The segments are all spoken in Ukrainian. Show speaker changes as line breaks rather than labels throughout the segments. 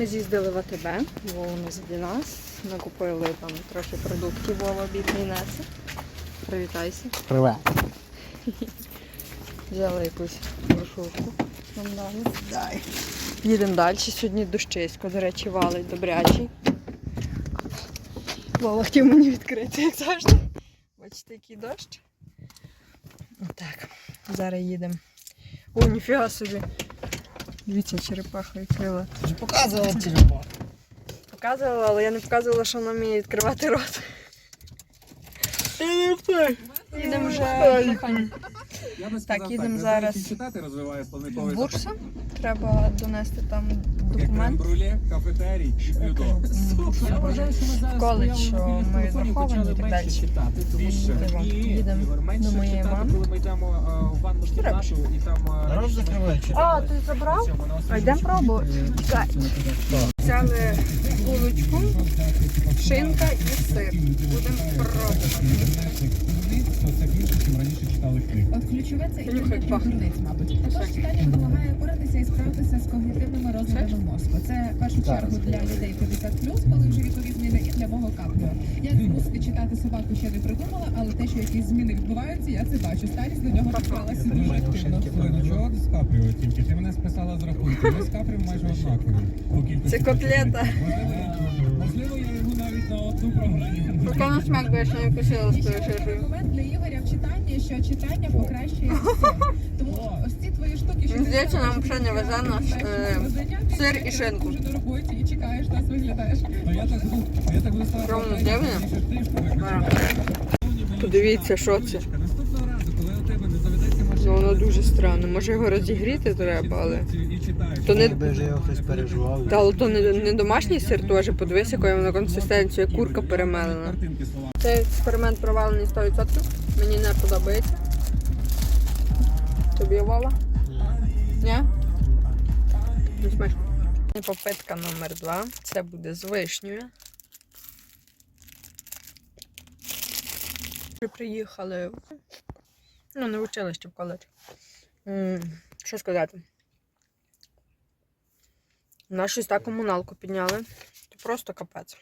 Ми з'їздили в АТБ, Вова заді нас. Накупили там трохи продуктів, Вова бідний несе. Привітайся.
Привет.
Взяли якусь брошурку. Нам дали. Дай. Їдемо далі. Сьогодні дощисько, до речі, валить добрячий. Вова хотів мені відкрити, як завжди. Бачите, який дощ. Так, зараз їдемо. О, ніфіга собі. Дивіться, черепаха відкрила.
Ти ж показувала черепаху.
Показувала, але я не показувала, що вона вміє відкривати рот. Їдемо вже на коні.
Я би
Так, їдемо зараз
читати розвиває
в
планетовий
бурсу. Треба донести там документ.
крем-бруле, кафетерій, блюдо.
Я вважаю, що ми зараз коледж, що ми відраховані і так далі.
Більше.
Їдемо.
І,
Їдемо
менше
до моєї мами.
коли ми йдемо е, в ванну кімнату і там... е,
Народ закриває?
А, ти забрав? А йдемо пробувати. Чекай. Взяли булочку, шинка і сир. Будемо пробувати.
От ключове це
пахне.
грудниць, мабуть. Також читання допомагає впоратися і справитися з когнітивними розладами мозку. Це в першу чергу для людей 50+, коли вже вікові зміни, і для мого каплю. Як змусити читати собаку ще не придумала, але те, що якісь зміни відбуваються, я це бачу. Старість до нього підкралася дуже активно.
Ну чого з Капріо тільки? Ти мене списала з рахунку. Ми з Капріо майже однакові. по кількості
Це котлета.
Можливо, Навіть на
смак, бо я ще не вкусила з
І ще один
шишою.
для Ігоря в читанні, що читання покращує. Тому ось ці твої штуки, що ти
здається, нам ще не везе наш, е,
на
сир і шинку.
Дуже до роботі і чекаєш, нас виглядаєш.
А я так буду, я так буду ставити.
Ровно з?
Подивіться,
Подивіться, що це. Ну воно дуже странно. Може його розігріти треба, але. То не-
Якби вже його хтось переживав.
Та але то не, не домашній сир теж, подивись, якою воно консистенцію, курка перемелена. Цей експеримент провалений 100%. Мені не подобається. Тобі Вова? Ні? Не смачно. І Попитка номер два. Це буде з вишнею. Приїхали. Ну, не в училище в коледж. Що сказати? Щось так комуналку підняли. То просто капець.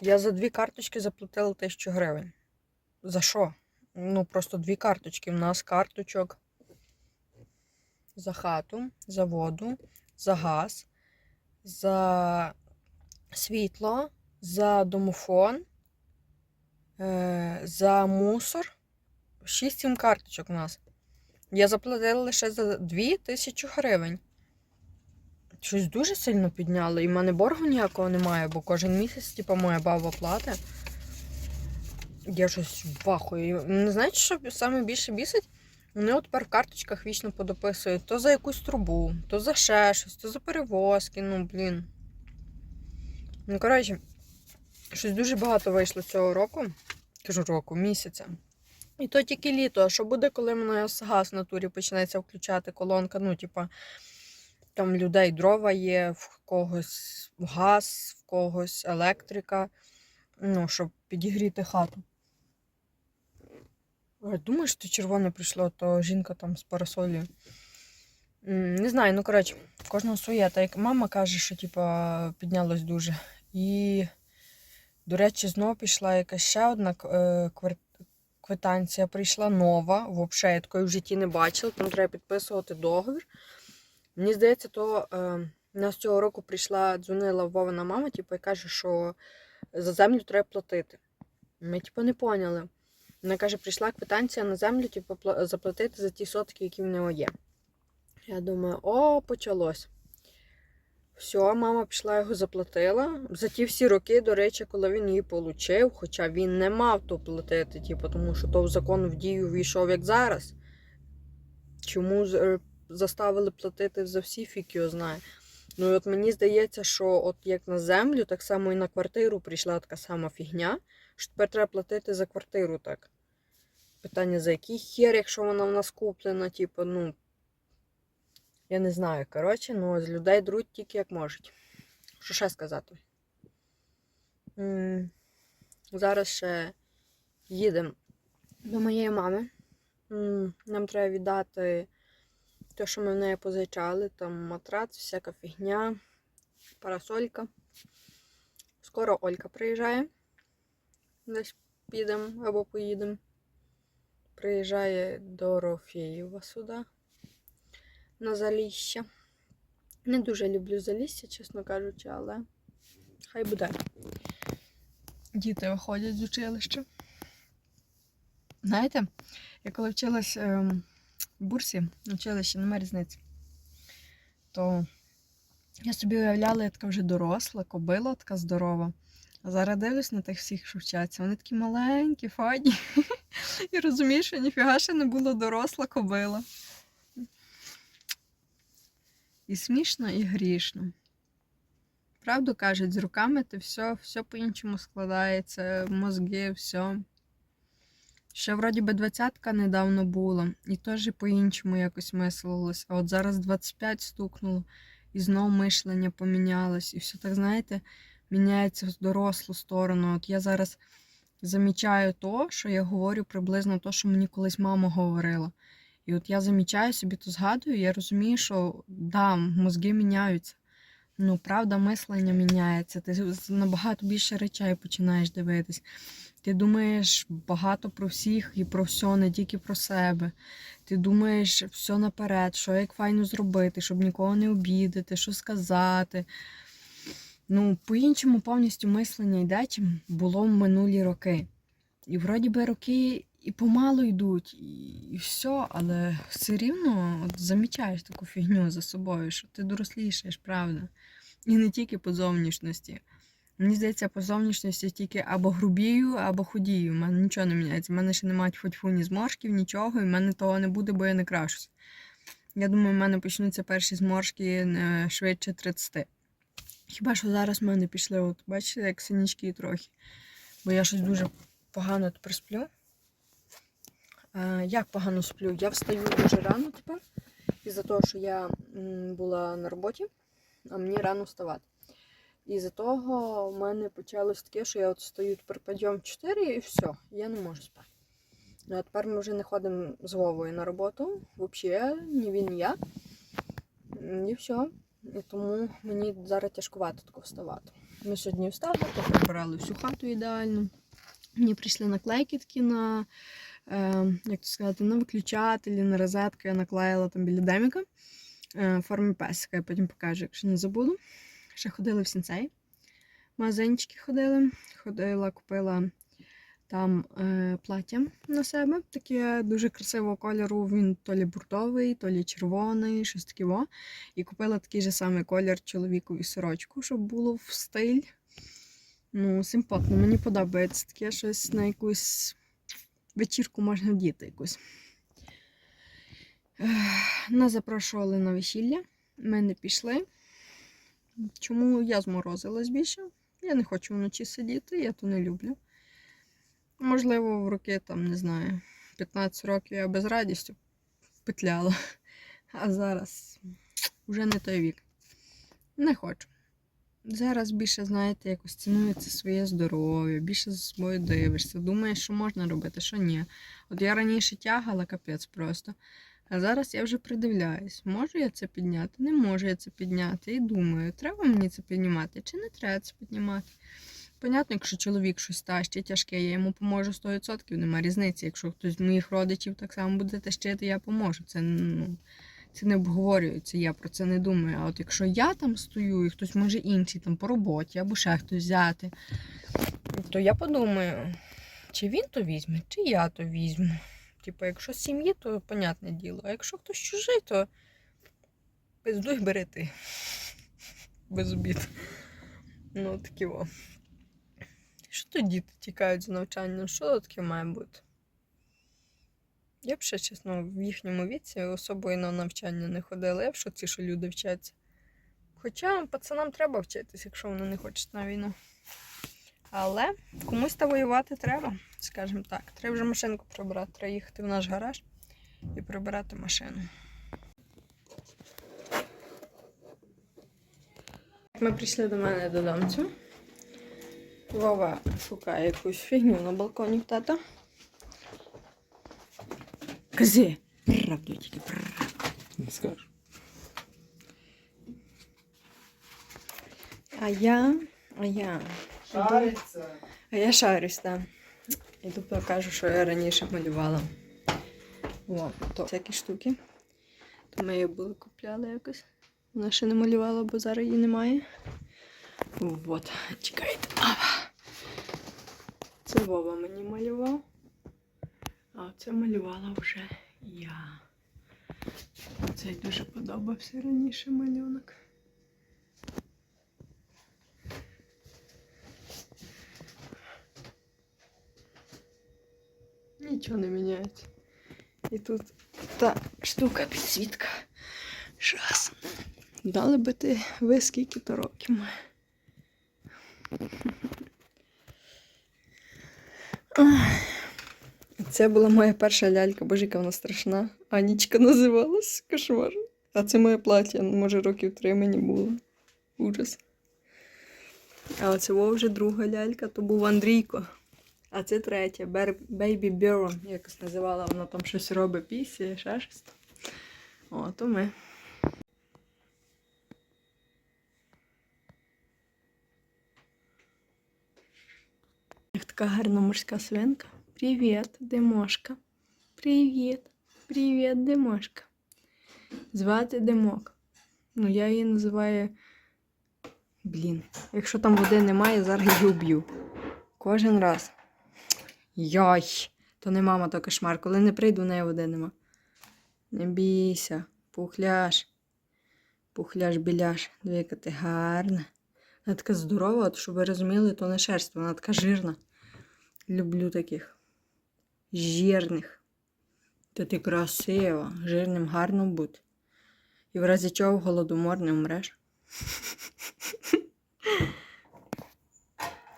Я за дві карточки заплатила тисячу гривень. За що? Ну, просто дві карточки. У нас карточок за хату, за воду, за газ, за світло, за домофон, е, за мусор. Шість-сім карточок у нас. Я заплатила лише за дві тисячі гривень. Щось дуже сильно підняли. І в мене боргу ніякого немає, бо кожен місяць, типу, моя баба платить. Я щось вахую. Не знаєте, що саме більше бісить? Вони от тепер в карточках вічно подописують то за якусь трубу, то за ще щось, то за перевозки. Ну, блін. Ну, коротше, щось дуже багато вийшло цього року. Кажу року, місяця. І то тільки літо. А що буде, коли мене газ в натурі почнеться включати колонка? Ну, типа, там людей дрова є, в когось газ, в когось електрика. Ну, щоб підігріти хату. Думаєш, що червоне прийшло, то жінка там з парасолью. М, Не знаю, ну коротше, кожного своє. Та як мама каже, що типа піднялось дуже. І, до речі, знову пішла якась ще одна е, квар- квитанція. Прийшла нова, взагалі я такої в житті не бачила. Там треба підписувати договір. Мені здається, то е, нас цього року прийшла, дзвонила Вовина мама, типу, і каже, що за землю треба платити. Ми, типу, не поняли. Вона каже, прийшла квитанція на землю, типу, заплатити за ті сотки, які в нього є. Я думаю, о, почалось. Все, мама пішла його заплатила. За ті всі роки, до речі, коли він її получив, хоча він не мав то платити, типу, тому що то в закон в дію війшов як зараз. Чому е, заставили платити за всі фік його знає. Ну і от мені здається, що от як на землю, так само і на квартиру прийшла така сама фігня, що тепер треба платити за квартиру так. Питання, за який хер, якщо вона в нас куплена, типу, ну. Я не знаю. Коротше, ну з людей друуть тільки як можуть. Що ще сказати? Зараз ще їдемо до моєї мами. Нам треба віддати те, що ми в неї позичали, там матрац, всяка фігня. парасолька. Скоро Олька приїжджає. Десь підемо або поїдемо. Приїжджає Дорофєєва сюди на Залісся. Не дуже люблю Залісся, чесно кажучи, але хай буде. Діти виходять з училища. Знаєте, я коли вчилась ем, в бурсі, в училищі, немає різниці, то я собі уявляла, я така вже доросла, кобила така здорова. А зараз дивлюсь на тих всіх, що вчаться. Вони такі маленькі, файні. І розумію, що ніфіга ще не була доросла кобила. І смішно, і грішно. Правду кажуть, з руками ти все, все по-іншому складається, мозги, все. Ще вроді би двадцятка недавно була, і теж по-іншому якось мислилось. А от зараз 25 стукнуло, і знову мишлення помінялось. І все так, знаєте, міняється в дорослу сторону. От я зараз замічаю то, що я говорю приблизно то, що мені колись мама говорила. І от я замічаю собі, то згадую, я розумію, що да, мозги міняються. Ну, правда, мислення міняється. Ти набагато більше речей починаєш дивитись. Ти думаєш багато про всіх і про все, не тільки про себе. Ти думаєш все наперед, що як файно зробити, щоб нікого не обідати, що сказати. Ну, по-іншому повністю мислення йде, чим було в минулі роки. І вроді би роки і помалу йдуть, і, і все, але все рівно от, замічаєш таку фігню за собою, що ти дорослішаєш, правда. І не тільки по зовнішності. Мені здається, по зовнішності тільки або грубію, або худію. У мене нічого не міняється. У мене ще немає тьфу ні зморшків, нічого, і в мене того не буде, бо я не крашуся. Я думаю, в мене почнуться перші зморшки е, швидше 30. Хіба що зараз в мене пішли, от бачите, як синячки трохи. Бо я щось дуже погано тепер сплю. Е, як погано сплю? Я встаю дуже рано тепер. Із-за того, що я була на роботі, а мені рано вставати. І за того в мене почалось таке, що я от стою тепер підйом 4 і все, я не можу спати. Ну, а тепер ми вже не ходимо з Вовою на роботу, взагалі, ні він, ні я. І все. І тому мені зараз тяжкувато тако вставати. Ми сьогодні встали, то прибирали всю хату ідеально. Мені прийшли наклейки такі на, е, як то сказати, на виключателі, на розетки. Я наклеїла там біля деміка е, в формі песика. Я потім покажу, якщо не забуду. Ще ходили в сінцей. Магазинчики ходили. Ходила, купила там е, плаття на себе. Таке дуже красивого кольору. Він то лі бурдовий, то лі червоний, щось таке. во. І купила такий же самий колір чоловікові сорочку, щоб було в стиль. Ну, симпатно, мені подобається таке щось на якусь вечірку можна вдіти якусь. Нас запрошували на весілля. Ми не пішли. Чому я зморозилась більше? Я не хочу вночі сидіти, я то не люблю. Можливо, в роки, там, не знаю, 15 років я без радістю петляла. А зараз вже не той вік. Не хочу. Зараз більше, знаєте, якось цінується своє здоров'я, більше за собою дивишся, думаєш, що можна робити, що ні. От я раніше тягала капець просто. А зараз я вже придивляюсь, можу я це підняти, не можу я це підняти. І думаю, треба мені це піднімати чи не треба це піднімати. Понятно, якщо чоловік щось тащить тяжке, я йому поможу 100%, нема різниці. Якщо хтось з моїх родичів так само буде тащити, я поможу. Це, ну, це не обговорюється, я про це не думаю. А от якщо я там стою і хтось може інший там по роботі або ще хтось взяти, то я подумаю, чи він то візьме, чи я то візьму. Типу, якщо з сім'ї, то понятне діло. А якщо хтось чужий, то пиздуй бери ти. Без обід. Ну, такі о. Що то діти тікають з навчання? Що таке має бути? Я б ще, чесно, в їхньому віці особою на навчання не ходила. Я в шоці, що люди вчаться. Хоча пацанам треба вчитись, якщо вони не хочуть на війну. Але комусь та воювати треба, скажімо так. Треба вже машинку прибрати, треба їхати в наш гараж і прибирати машину. Ми прийшли до мене додому. Вова шукає якусь фігню на балконі в тата. Кази, правду тільки правду.
Не скажу.
А я. А я.
Шариться.
А я шарюсь, так. І тут покажу, що я раніше малювала. О, то всякі штуки. То ми її були купляли якось. Вона ще не малювала, бо зараз її немає. Вот, чекайте. Це Вова мені малював. А це малювала вже я. Цей дуже подобався раніше малюнок. Нічого не міняється. І тут та штука підсвітка. Щас. Дали би ти ви скільки то років має. Це була моя перша лялька, боже, яка вона страшна. Анічка називалась кошмар. А це моє плаття, може, років три мені було. Ужас. А во вже друга лялька, то був Андрійко. А це третя, Baby Burn, якось називала, вона там щось робить, пісі, ще щось. О, то ми. Така гарна морська свинка. Привіт, Димошка. Привіт. Привіт, Димошка. Звати Димок. Ну, я її називаю. Блін. Якщо там води немає, зараз її вб'ю. Кожен раз. Йой, то не мама, то кошмар. Коли не прийду, в неї води нема. Не бійся, пухляш. Пухляш біляш. Диви, яка ти гарна. Вона така здорова, от, щоб ви розуміли, то не шерсть, вона така жирна. Люблю таких. Жирних. Та ти красива, жирним гарно бути. І в разі чого голодомор не вмреш.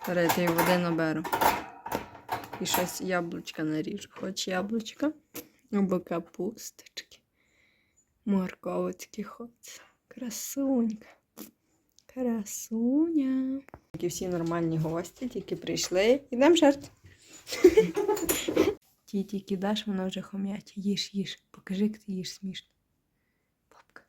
Зараз я води наберу. І щось яблучка наріжу. Хоч яблучка або капусточки. Морковочки хоч. Красунька. Красуня. Тільки всі нормальні гості, тільки прийшли. Ідемо жарт. Ті тільки даш, вона вже хом'ять. Їж, їж. Покажи, як ти їш смішно. Папка.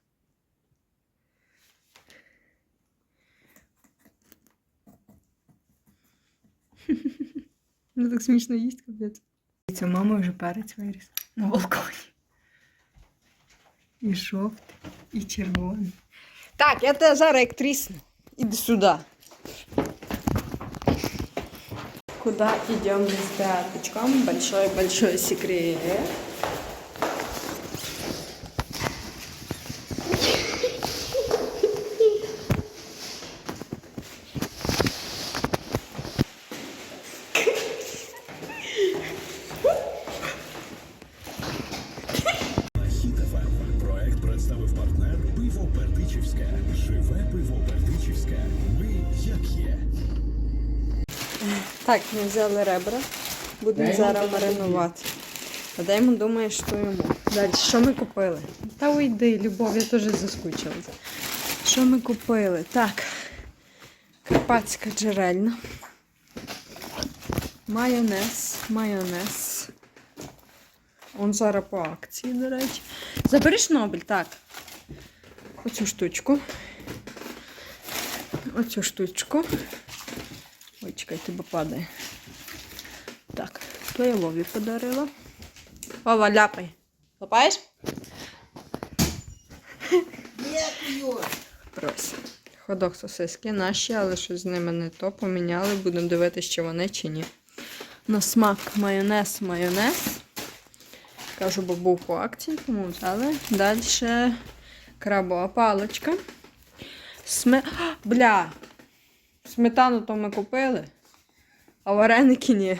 Ну так смішно їсть, капець. Це мама вже перець виріс на балконі. І жовтий, і червоний. Так, я тебе зараз як трісну. Іди сюди. Куда идем с пяточком? Большой-большой секрет.
Ми
взяли ребра. Будемо зараз маринувати. А Деймон думає, що йому. Далі, що ми купили? Та уйди, Любов, я теж заскучилася. Що ми купили? Так. Карпатська джерельна. Майонез. Майонез. Он зараз по акції, до речі. Забери шнобель, так. Оцю штучку. Оцю штучку. Ой, чекай, тебе падає. Так, то я Вові подарила. Вова, ляпай. Лапаєш? Прось. Ходок сосиски наші, але щось з ними не то поміняли. Будемо дивитися, чи вони чи ні. На смак майонез, майонез. Кажу, бо був по акції, тому взяли. Далі крабова паличка. Сме... Бля! Сметану то ми купили, а вареники ні.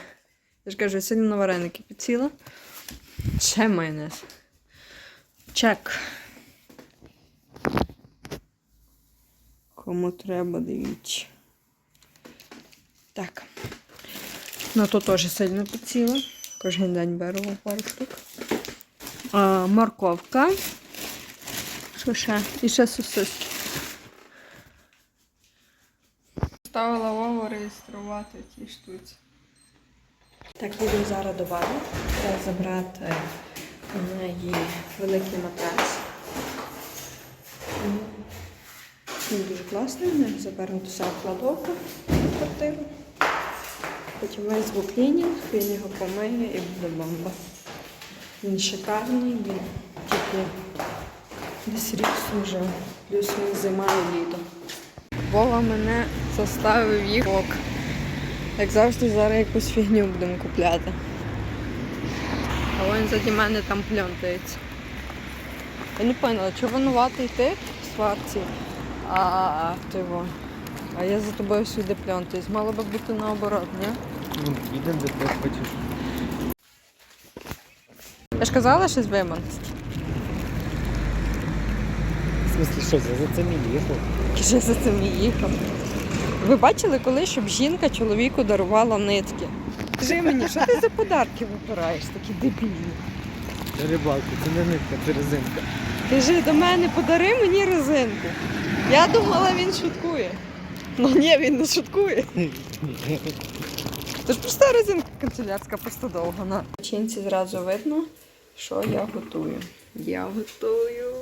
Я ж кажу, я сьогодні на вареники підсіла. Ще майонез. Чек. Кому треба, дивіться. Так. На то теж сильно підсіла. Кожен день беру пару штук. А, морковка. Що ще? І ще сосиски. Ставила Вову реєструвати ті штуці. Так, їду зараз до баби. Треба забрати у неї великий матрас. Він дуже класний, ми заберемо до себе кладовку в квартиру. Потім весь клінінг, він його помиє і буде бомба. Він шикарний, він тільки десь рік служив, плюс він зима і літо. Вова мене заставив їх. Як завжди, зараз якусь фігню будемо купляти. А він заді мене там пльонтається. Я не поняла, чи винуватий ти в сварці, а ти во. А я за тобою всюди пльонтаюсь. Мало би бути наоборот, ні?
Ну, їдемо де ти хочеш.
Я ж казала щось виманити.
В смысле, що, за за це не їхав?
Каже, за цим і їхав. Ви бачили коли, щоб жінка чоловіку дарувала нитки? Скажи мені, що ти за подарки вибираєш, такі дебільні?
Це рибалка, це не нитка, це резинка.
Кажи до мене, подари мені резинку. Я думала, він шуткує. Ну ні, він не шуткує. Це ж проста резинка канцелярська, просто довго. На чинці зразу видно, що я готую. Я готую.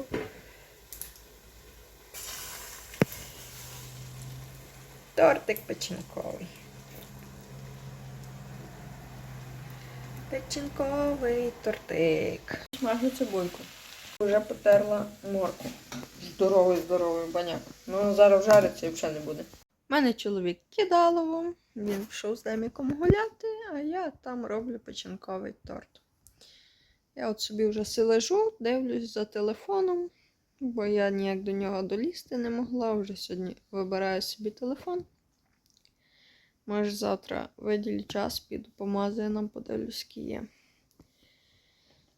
Тортик печінковий. Печінковий тортик. Смажу цибульку. Вже потерла морку. Здоровий, здоровий баняк. Ну зараз жариться і взагалі не буде. У мене чоловік кидалово, він пішов з деміком гуляти, а я там роблю печінковий торт. Я от собі вже си лежу, дивлюсь за телефоном, бо я ніяк до нього долізти не могла. Вже сьогодні вибираю собі телефон. Може, завтра виділю час, піду по магазинам, подивлюсь, які є.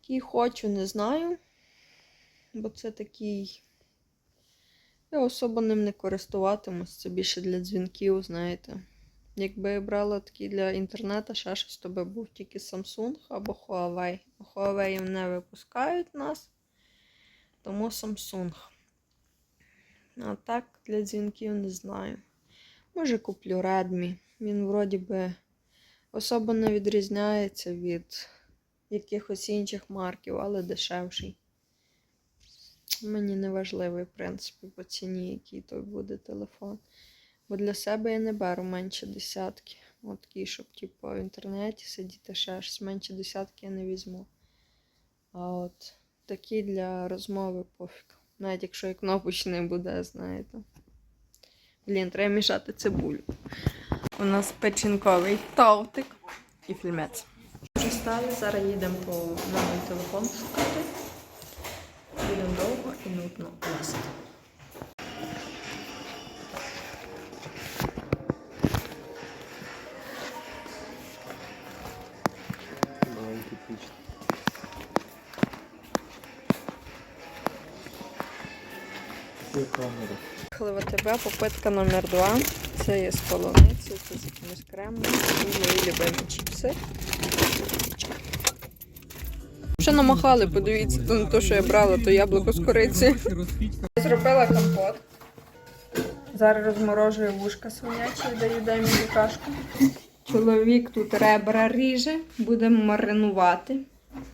Який хочу, не знаю. Бо це такий. Я особо ним не користуватимусь. Це більше для дзвінків, знаєте. Якби я брала такий для інтернету, ще щось, то би був тільки Samsung або Huawei. Huawei не випускають нас, тому Samsung. А так, для дзвінків не знаю. Може, куплю Redmi. Він вроді би особо не відрізняється від якихось інших марків, але дешевший. Мені не важливий, в принципі, по ціні, який той буде телефон. Бо для себе я не беру менше десятки. От такий, щоб типу, в інтернеті сидіти ще щось менше десятки я не візьму. А от такий для розмови пофіг. Навіть якщо і кнопочний буде, знаєте. Блін, треба мішати цибулю. У нас печінковий тортик і фільмець. Стали, зараз їдемо по новий телефон шукати. Будемо довго і нудно лазити. Їхали в АТБ, попитка номер два. Це є з полуницею, це з якимось кремом. І мої любимі чіпси. Ще намахали, подивіться, то не те, що я брала, то яблуко з корицею. Зробила компот. Зараз розморожую вушка свинячі, даю мені кашку. Чоловік тут ребра ріже, будемо маринувати.